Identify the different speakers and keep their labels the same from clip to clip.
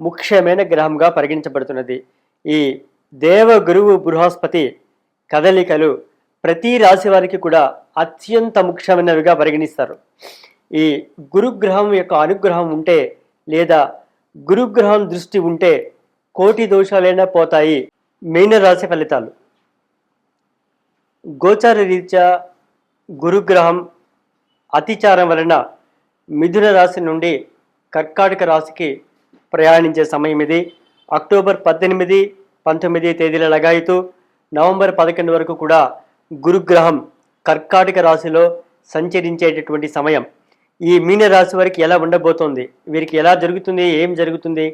Speaker 1: ముఖ్యమైన గ్రహంగా పరిగణించబడుతున్నది. ఈ దేవ గురువు బృహస్పతి కదలికలు ప్రతి రాశి వారికి కూడా అత్యంత ముఖ్యమైనవిగా పరిగణిస్తారు. ఈ గురుగ్రహం యొక్క అనుగ్రహం ఉంటే లేదా గురుగ్రహం దృష్టి ఉంటే కోటి దోషాలైనా పోతాయి మీనరాశి ఫలితాలు. గోచార రీత్యా గురుగ్రహం అతిచారం వలన మిథున రాశి నుండి కర్కాటక రాశికి ప్రయాణించే సమయం ఇది. అక్టోబర్ పద్దెనిమిది పంతొమ్మిది తేదీల లగాయితూ నవంబర్ పదకొండు వరకు కూడా గురుగ్రహం కర్కాటక రాశిలో సంచరించేటటువంటి సమయం. ఈ మీన రాశి వారికి ఎలా ఉండబోతోంది? వీరికి ఎలా జరుగుతుంది? ఏం జరుగుతుంది?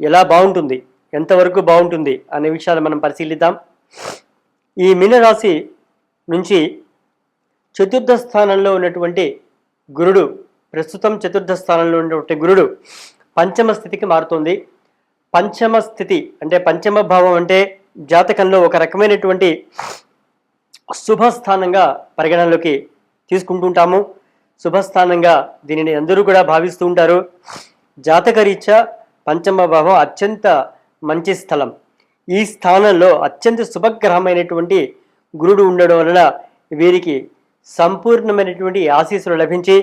Speaker 1: ఎలా బాగుంటుంది? ఎంతవరకు బాగుంటుంది? అనే విషయాలు మనం పరిశీలిద్దాం. ఈ మీనరాశి నుంచి చతుర్థ స్థానంలో ఉన్నటువంటి గురుడు ప్రస్తుతం చతుర్థ స్థానంలో ఉన్నటువంటి గురుడు పంచమ స్థితికి మారుతుంది. పంచమ స్థితి అంటే పంచమ భావం అంటే జాతకంలో ఒక రకమైనటువంటి శుభస్థానంగా పరిగణనలోకి తీసుకుంటుంటాము. శుభస్థానంగా దీనిని అందరూ కూడా భావిస్తూ ఉంటారు. జాతకరీత్యా పంచమ భావం అత్యంత మంచి స్థలం. ఈ స్థానంలో అత్యంత శుభగ్రహమైనటువంటి గురుడు ఉండడం వలన వీరికి సంపూర్ణమైనటువంటి ఆశీస్సులు లభించి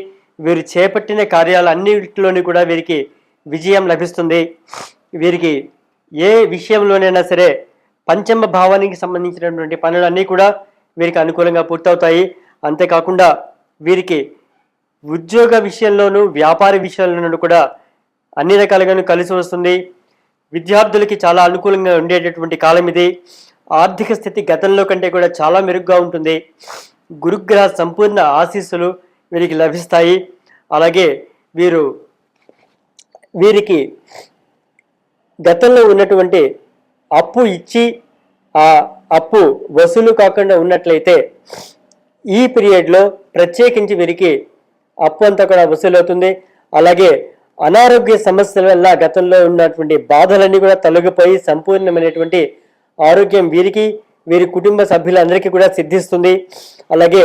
Speaker 1: వీరు చేపట్టిన కార్యాలన్నిటిలోని కూడా వీరికి విజయం లభిస్తుంది. వీరికి ఏ విషయంలోనైనా సరే పంచమ భావానికి సంబంధించినటువంటి పనులన్నీ కూడా వీరికి అనుకూలంగా పూర్తవుతాయి. అంతేకాకుండా వీరికి ఉద్యోగ విషయంలోనూ వ్యాపార విషయంలోనూ కూడా అన్ని రకాలుగాను కలిసి వస్తుంది. విద్యార్థులకి చాలా అనుకూలంగా ఉండేటటువంటి కాలం ఇది. ఆర్థిక స్థితి గతంలో కంటే కూడా చాలా మెరుగ్గా ఉంటుంది. గురుగ్రహ సంపూర్ణ ఆశీస్సులు వీరికి లభిస్తాయి. అలాగే వీరు వీరికి గతంలో ఉన్నటువంటి అప్పు ఇచ్చి ఆ అప్పు వసూలు కాకుండా ఉన్నట్లయితే ఈ పీరియడ్లో ప్రత్యేకించి వీరికి అప్పు అంతా కూడా వసూలవుతుంది అలాగే అనారోగ్య సమస్యల వల్ల గతంలో ఉన్నటువంటి బాధలన్నీ కూడా తొలగిపోయి సంపూర్ణమైనటువంటి ఆరోగ్యం వీరికి వీరి కుటుంబ సభ్యులందరికీ కూడా సిద్ధిస్తుంది. అలాగే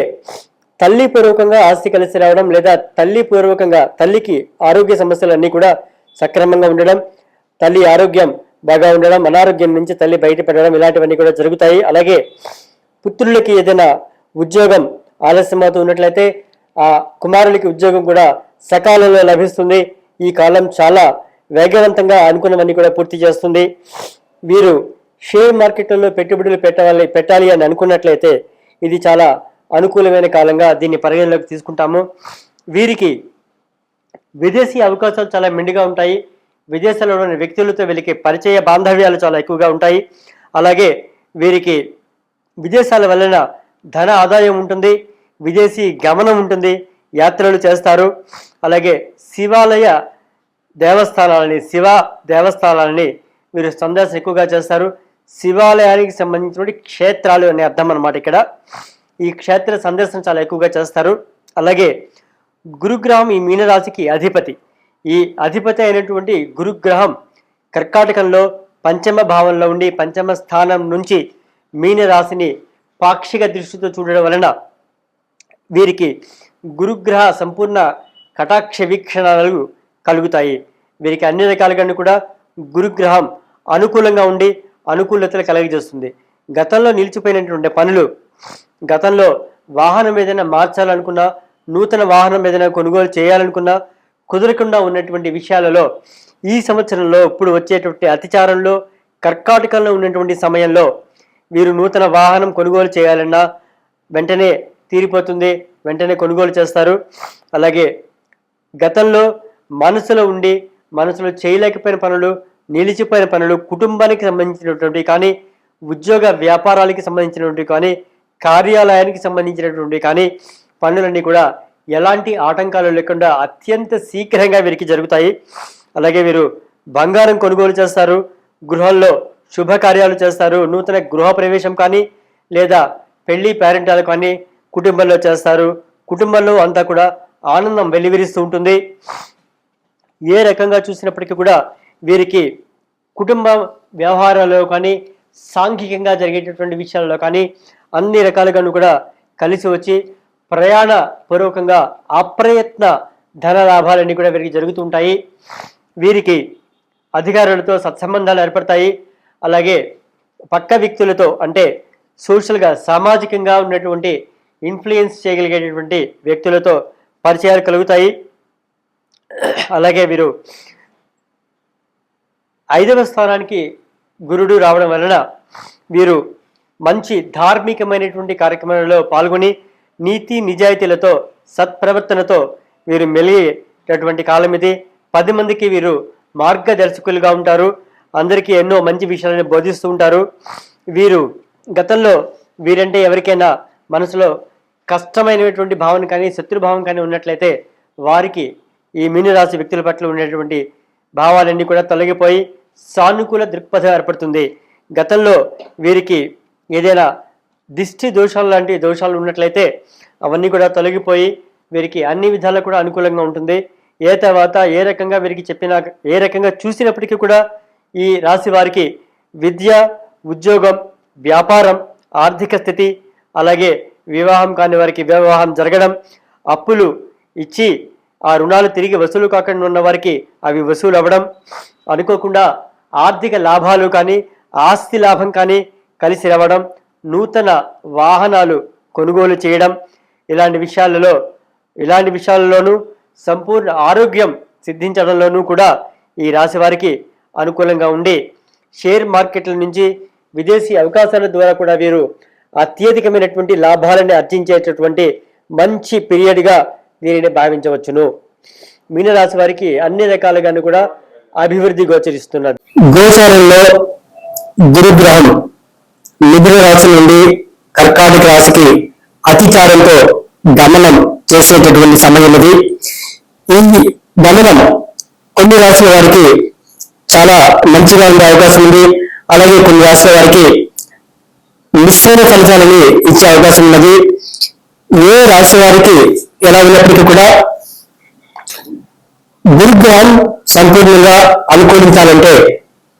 Speaker 1: తల్లి పూర్వకంగా ఆస్తి కలిసి రావడం లేదా తల్లి పూర్వకంగా తల్లికి ఆరోగ్య సమస్యలన్నీ కూడా సక్రమంగా ఉండడం తల్లి ఆరోగ్యం బాగా ఉండడం అనారోగ్యం నుంచి తల్లి బయటపడడం ఇలాంటివన్నీ కూడా జరుగుతాయి. అలాగే పుత్రులకి ఏదైనా ఉద్యోగం ఆలస్యమవుతూ ఉన్నట్లయితే ఆ కుమారులకి ఉద్యోగం కూడా సకాలంలో లభిస్తుంది. ఈ కాలం చాలా వేగవంతంగా అనుకున్నవన్నీ కూడా పూర్తి చేస్తుంది. వీరు షేర్ మార్కెట్లలో పెట్టుబడులు పెట్టాలి పెట్టాలి అని అనుకున్నట్లయితే ఇది చాలా అనుకూలమైన కాలంగా దీన్ని పరిగణలోకి తీసుకుంటాము. వీరికి విదేశీ అవకాశాలు చాలా మెండుగా ఉంటాయి. విదేశాల్లోని వ్యక్తులతో వీరికి పరిచయ బాంధవ్యాలు చాలా ఎక్కువగా ఉంటాయి. అలాగే వీరికి విదేశాల వలన ధన ఆదాయం ఉంటుంది. విదేశీ గమనం ఉంటుంది. యాత్రలు చేస్తారు. అలాగే శివాలయ దేవస్థానాలని శివ దేవస్థానాలని వీరు సందర్శన ఎక్కువగా చేస్తారు. శివాలయానికి సంబంధించినటువంటి క్షేత్రాలు అనే అర్థం అన్నమాట ఇక్కడ. ఈ క్షేత్ర సందర్శన చాలా ఎక్కువగా చేస్తారు. అలాగే గురుగ్రహం ఈ మీనరాశికి అధిపతి. ఈ అధిపతి అయినటువంటి గురుగ్రహం కర్కాటకంలో పంచమ భావంలో ఉండి పంచమ స్థానం నుంచి మీనరాశిని పాక్షిక దృష్టితో చూడడం వలన వీరికి గురుగ్రహ సంపూర్ణ కటాక్ష వీక్షణాలు కలుగుతాయి. వీరికి అన్ని రకాలుగా కూడా గురుగ్రహం అనుకూలంగా ఉండి అనుకూలతలు కలగజేస్తుంది. గతంలో నిలిచిపోయినటువంటి పనులు గతంలో వాహనం ఏదైనా మార్చాలనుకున్నా నూతన వాహనం ఏదైనా కొనుగోలు చేయాలనుకున్నా కుదరకుండా ఉన్నటువంటి విషయాలలో ఈ సంవత్సరంలో ఇప్పుడు వచ్చేటువంటి అతిచారంలో కర్కాటకంలో ఉన్నటువంటి సమయంలో వీరు నూతన వాహనం కొనుగోలు చేయాలన్నా వెంటనే తీరిపోతుంది వెంటనే కొనుగోలు చేస్తారు. అలాగే గతంలో మనసులో ఉండి మనసులో చేయలేకపోయిన పనులు నిలిచిపోయిన పనులు కుటుంబానికి సంబంధించినటువంటి కానీ ఉద్యోగ వ్యాపారాలకి సంబంధించినటువంటి కానీ కార్యాలయానికి సంబంధించినటువంటి కానీ పనులన్నీ కూడా ఎలాంటి ఆటంకాలు లేకుండా అత్యంత శీఘ్రంగా వీరికి జరుగుతాయి. అలాగే వీరు బంగారం కొనుగోలు చేస్తారు గృహంలో శుభకార్యాలు చేస్తారు నూతన గృహ ప్రవేశం కానీ లేదా పెళ్ళి పేరెంటాలు కానీ కుటుంబంలో చేస్తారు. కుటుంబంలో అంతా కూడా ఆనందం వెలివిరిస్తూ ఉంటుంది. ఏ రకంగా చూసినప్పటికీ కూడా వీరికి కుటుంబ వ్యవహారాల్లో కానీ సాంఘికంగా జరిగేటటువంటి విషయాల్లో కానీ అన్ని రకాలుగాను కూడా కలిసి వచ్చి ప్రయాణ పూర్వకంగా అప్రయత్న ధన లాభాలన్నీ కూడా వీరికి జరుగుతుంటాయి వీరికి అధికారులతో సత్సంబంధాలు ఏర్పడతాయి. అలాగే పక్క వ్యక్తులతో అంటే సోషల్గా సామాజికంగా ఉన్నటువంటి ఇన్ఫ్లుయెన్స్ చేయగలిగేటటువంటి వ్యక్తులతో పరిచయాలు కలుగుతాయి. అలాగే వీరు ఐదవ స్థానానికి గురుడు రావడం వలన వీరు మంచి ధార్మికమైనటువంటి కార్యక్రమాలలో పాల్గొని నీతి నిజాయితీలతో సత్ప్రవర్తనతో వీరు మెలిగేటటువంటి కాలం ఇది పది మందికి వీరు మార్గదర్శకులుగా ఉంటారు. అందరికీ ఎన్నో మంచి విషయాలను బోధిస్తూ ఉంటారు. వీరు గతంలో వీరంటే ఎవరికైనా మనసులో కష్టమైనటువంటి భావన కానీ శత్రుభావం కానీ ఉన్నట్లయితే వారికి ఈ మీనరాశి వ్యక్తుల పట్ల ఉండేటువంటి భావాలన్నీ కూడా తొలగిపోయి సానుకూల దృక్పథం ఏర్పడుతుంది. గతంలో వీరికి ఏదైనా దిష్టి దోషాలు లాంటి దోషాలు ఉన్నట్లయితే అవన్నీ కూడా తొలగిపోయి వీరికి అన్ని విధాలు కూడా అనుకూలంగా ఉంటుంది. ఏ తర్వాత ఏ రకంగా వీరికి చెప్పినా ఏ రకంగా చూసినప్పటికీ కూడా ఈ రాశి వారికి విద్య ఉద్యోగం వ్యాపారం ఆర్థిక స్థితి అలాగే వివాహం కాని వారికి వివాహం జరగడం అప్పులు ఇచ్చి ఆ రుణాలు తిరిగి వసూలు కాకుండా ఉన్న వారికి అవి వసూలు అవ్వడం అనుకోకుండా ఆర్థిక లాభాలు కానీ ఆస్తి లాభం కానీ కలిసి రావడం నూతన వాహనాలు కొనుగోలు చేయడం ఇలాంటి విషయాలలో ఇలాంటి విషయాలలోనూ సంపూర్ణ ఆరోగ్యం సిద్ధించడంలోనూ కూడా ఈ రాశి వారికి అనుకూలంగా ఉండి షేర్ మార్కెట్ల నుంచి విదేశీ అవకాశాల ద్వారా కూడా వీరు అత్యధికమైనటువంటి లాభాలని అర్జించేటటువంటి మంచి పీరియడ్గా దీనిని భావించవచ్చును. మీనరాశి వారికి అన్ని రకాలుగాను కూడా అభివృద్ధి గోచరిస్తున్నది.
Speaker 2: గోచారంలో గురుగ్రహం మిథున రాశి నుండి కర్కాటక రాశికి అతిచారంతో గమనం చేసేటటువంటి సమయం ఇది. ఈ గమనం కొన్ని రాశుల వారికి చాలా మంచిగా ఉండే అవకాశం ఉంది. అలాగే కొన్ని రాశుల వారికి మిశ్రమ ఫలితాలని ఇచ్చే అవకాశం ఉన్నది. ఏ రాశి వారికి ఎలా ఉన్నప్పటికీ కూడా గురుగ్రహం సంపూర్ణంగా అనుకూలించాలంటే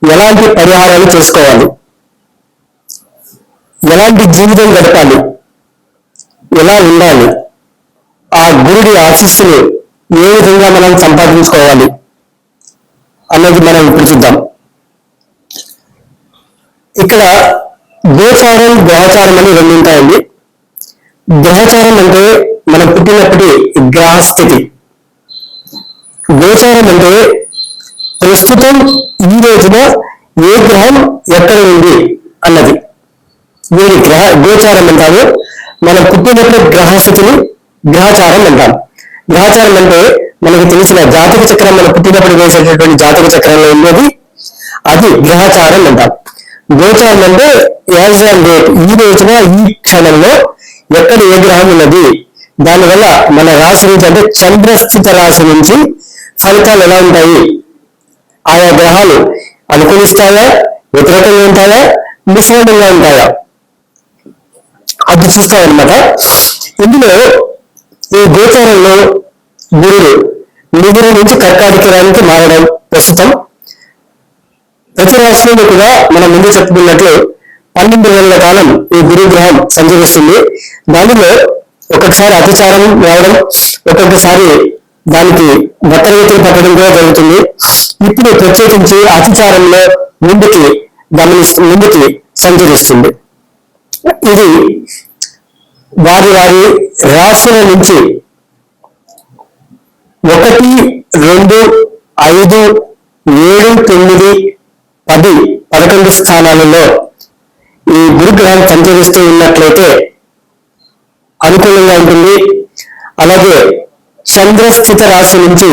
Speaker 2: ఎలాంటి పరిహారాలు చేసుకోవాలి? ఎలాంటి జీవితం గడపాలి? ఎలా ఉండాలి? ఆ గురుడి ఆశీస్సులు ఏ విధంగా మనం సంపాదించుకోవాలి అన్నది మనం ఇప్పుడు చూద్దాం. ఇక్కడ గోచారం గ్రహచారం అని రెండు ఉంటాయండి. గ్రహచారం అంటే మనం పుట్టినప్పటి గ్రహస్థితి. గోచారం అంటే ప్రస్తుతం ఈ రోజున ఏ గ్రహం ఎక్కడ ఉంది అన్నది. దీని గ్రహ గోచారం అంటాము మనం పుట్టినప్పుడు గ్రహస్థితిని గ్రహచారం అంటాం. గ్రహచారం అంటే మనకు తెలిసిన జాతక చక్రం మనం పుట్టినప్పుడు వేసేటటువంటి జాతక చక్రంలో ఉన్నది అది గ్రహచారం అంటాం. గోచారం అంటే యాజ్ అండ్ డేట్ ఈ రోజున ఈ క్షణంలో ఎక్కడ ఏ గ్రహం ఉన్నది? దానివల్ల మన రాశి నుంచి అంటే చంద్రస్థిత రాశి నుంచి ఫలితాలు ఎలా ఉంటాయి? ఆయా గ్రహాలు అనుకూలిస్తాయా? వ్యతిరేకంగా ఉంటాయా? మిశ్రమంగా ఉంటాయా? అది చూస్తామన్నమాట ఇందులో ఈ గోచారంలో గురుడు మిథున నుంచి కర్కాటకానికి మారడం ప్రస్తుతం. ప్రతి రాష్ట్రంలో కూడా మనం ముందు చెప్పుకున్నట్లు పన్నెండు నెలల కాలం ఈ గురుగ్రహం సంచరిస్తుంది. దానిలో ఒక్కొక్కసారి అతిచారం రావడం ఒక్కొక్కసారి దానికి బట్టరీతులు పట్టడం కూడా జరుగుతుంది. ఇప్పుడు ప్రత్యేకించి అతిచారంలో ముందుకి గమనిస్తూ ముందుకి సంచరిస్తుంది. ఇది వారి వారి రాశుల నుంచి ఒకటి రెండు ఐదు ఏడు తొమ్మిది పది పదకొండు స్థానాలలో ఈ గురుగ్రహం సంచరిస్తూ ఉన్నట్లయితే అనుకూలంగా ఉంటుంది. అలాగే చంద్రస్థిత రాశి నుంచి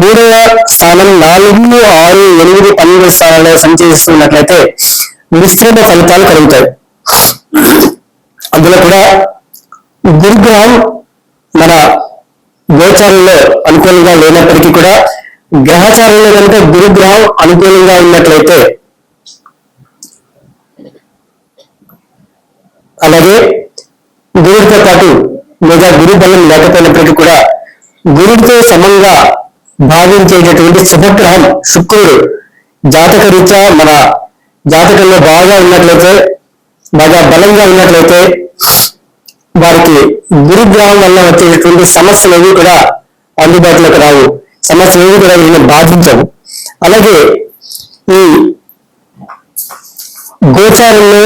Speaker 2: మూడవ స్థానం నాలుగు ఆరు ఎనిమిది పన్నెండు స్థానాల్లో సంచరిస్తున్నట్లయితే మిశ్రమ ఫలితాలు కలుగుతాయి. అందులో కూడా గురుగ్రహం మన గోచారంలో అనుకూలంగా లేనప్పటికీ కూడా గ్రహచారంలో కనుక గురుగ్రహం అనుకూలంగా ఉన్నట్లయితే అలాగే గురుడితో పాటు లేదా గురు బలం లేకపోయినప్పటికీ కూడా గురుడితో సమంగా భావించేటటువంటి శుభగ్రహం శుక్రుడు జాతక రీత్యా మన జాతకంలో బాగా ఉన్నట్లయితే బాగా బలంగా ఉన్నట్లయితే వారికి గురుగ్రహం వల్ల వచ్చేటటువంటి సమస్యలు ఏవి కూడా అందుబాటులోకి రావు. సమస్యలు ఏవి కూడా వీళ్ళని బాధించవు. అలాగే ఈ గోచారంలో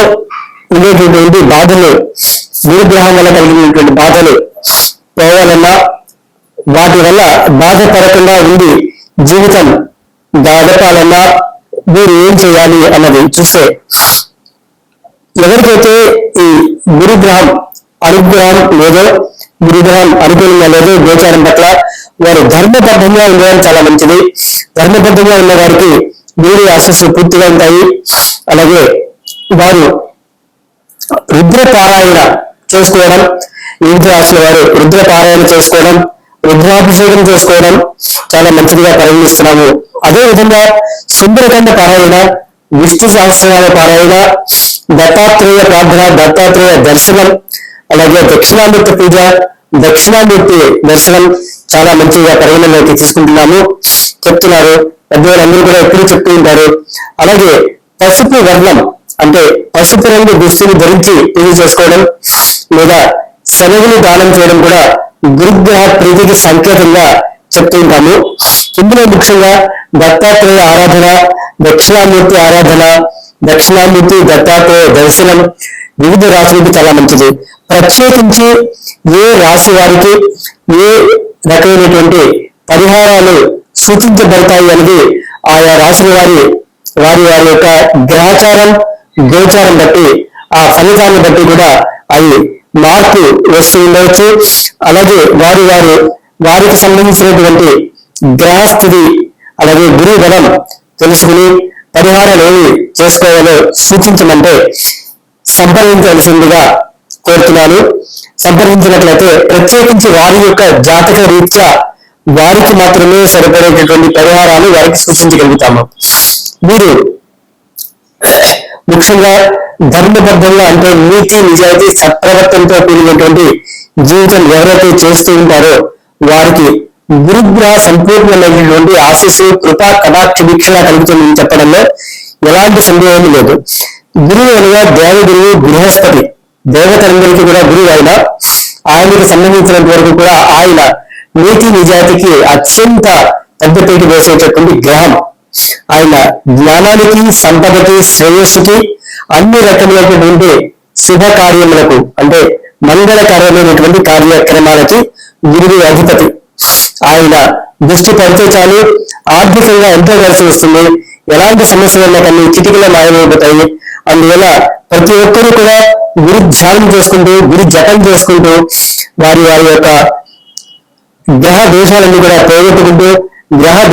Speaker 2: ఉండేటటువంటి బాధలు గురుగ్రహం వల్ల కలిగినటువంటి బాధలు పోవాలన్నా వాటి వల్ల బాధపడకుండా ఉండి జీవితం గడపాలన్నా మీరు ఏం చేయాలి అన్నది చూస్తే ఎవరికైతే ఈ గురుగ్రహం అనుగ్రహం లేదో గురుగ్రహం అనుకూలంగా లేదో గోచారం పట్ల వారు ధర్మబద్ధంగా ఉండడం చాలా మంచిది. ధర్మబద్ధంగా ఉన్న వారికి వీరి ఆశస్సులు పూర్తిగా ఉంటాయి. అలాగే వారు రుద్ర పారాయణ చేసుకోవడం వివిధ రాశుల వారు రుద్ర పారాయణ చేసుకోవడం రుద్రాభిషేకం చేసుకోవడం చాలా మంచిదిగా పరిగణిస్తున్నాము. అదే విధంగా సుందరకాండ పారాయణ విష్ణు సహస్రనామ పారాయణ దత్తాత్రేయ ప్రార్థన దత్తాత్రేయ దర్శనం అలాగే దక్షిణామూర్తి పూజ దక్షిణామూర్తి దర్శనం చాలా మంచిగా పరిగణలోకి తీసుకుంటున్నాము. చెప్తున్నారు. పెద్దవాళ్ళందరూ కూడా ఎప్పుడు చెప్తూ ఉంటారు. అలాగే పసుపు వర్ణం అంటే పసుపు రంగు దుస్తులు ధరించి పూజ చేసుకోవడం లేదా శనగలు దానం చేయడం కూడా గురుగ్రహ ప్రీతికి సంకేతంగా చెప్తూ ఉంటాము. ఇందులో ముఖ్యంగా దత్తాత్రేయ ఆరాధన దక్షిణామూర్తి ఆరాధన దక్షిణామూర్తి దత్తాత్రేయ దర్శనం వివిధ రాశులకి చాలా మంచిది. ప్రత్యేకించి ఏ రాశి వారికి ఏ రకమైనటువంటి పరిహారాలు సూచించబడతాయి అనేది ఆయా రాశుల వారి వారి వారి యొక్క గ్రహచారం గోచారం బట్టి ఆ ఫలితాన్ని బట్టి కూడా అవి మార్పు వస్తూ ఉండవచ్చు. అలాగే వారి వారు వారికి సంబంధించినటువంటి గ్రహస్థితి అలాగే గురు బలం తెలుసుకుని పరిహారాలు ఏమి చేసుకోవాలో సూచించమంటే సంప్రదించవలసిందిగా కోరుతున్నాను. సంప్రదించినట్లయితే ప్రత్యేకించి వారి యొక్క జాతక రీత్యా వారికి మాత్రమే సరిపడేటటువంటి పరిహారాలు వారికి సూచించగలుగుతాము. మీరు ముఖ్యంగా ధర్మబద్ధంగా అంటే నీతి నిజాయితీ సత్ప్రవర్తనతో కూడినటువంటి జీవితం ఎవరైతే చేస్తూ ఉంటారో వారికి గురుగ్రహ సంపూర్ణమైనటువంటి ఆశీస్సు కృపా కటాక్ష వీక్షణ కలుగుతుందని చెప్పడంలో ఎలాంటి సందేహం లేదు. గురువు అనగా దేవగురువు బృహస్పతి దేవతలందరికీ కూడా గురువు ఆయన ఆయనకు సంబంధించినంత వరకు కూడా ఆయన నీతి నిజాతికి అత్యంత పెద్దపీట వేసేటటువంటి గ్రహం. ఆయన జ్ఞానానికి సంపదకి శ్రేయస్సుకి అన్ని రకములైనటువంటి శుభ కార్యములకు అంటే మంగళకరమైనటువంటి కార్యక్రమాలకి గురువు అధిపతి. ఆయన దృష్టి పడితే చాలు ఆర్థికంగా ఎంతో కలిసి వస్తుంది. ఎలాంటి సమస్యలు ఉన్నా కానీ చిటికలో మాయమైపోతాయి. అందువల్ల ప్రతి ఒక్కరూ కూడా గురు ధ్యానం చేసుకుంటూ గురు జపం చేసుకుంటూ వారి వారి యొక్క గ్రహ దోషాలన్నీ కూడా పోగొట్టుకుంటూ గ్రహ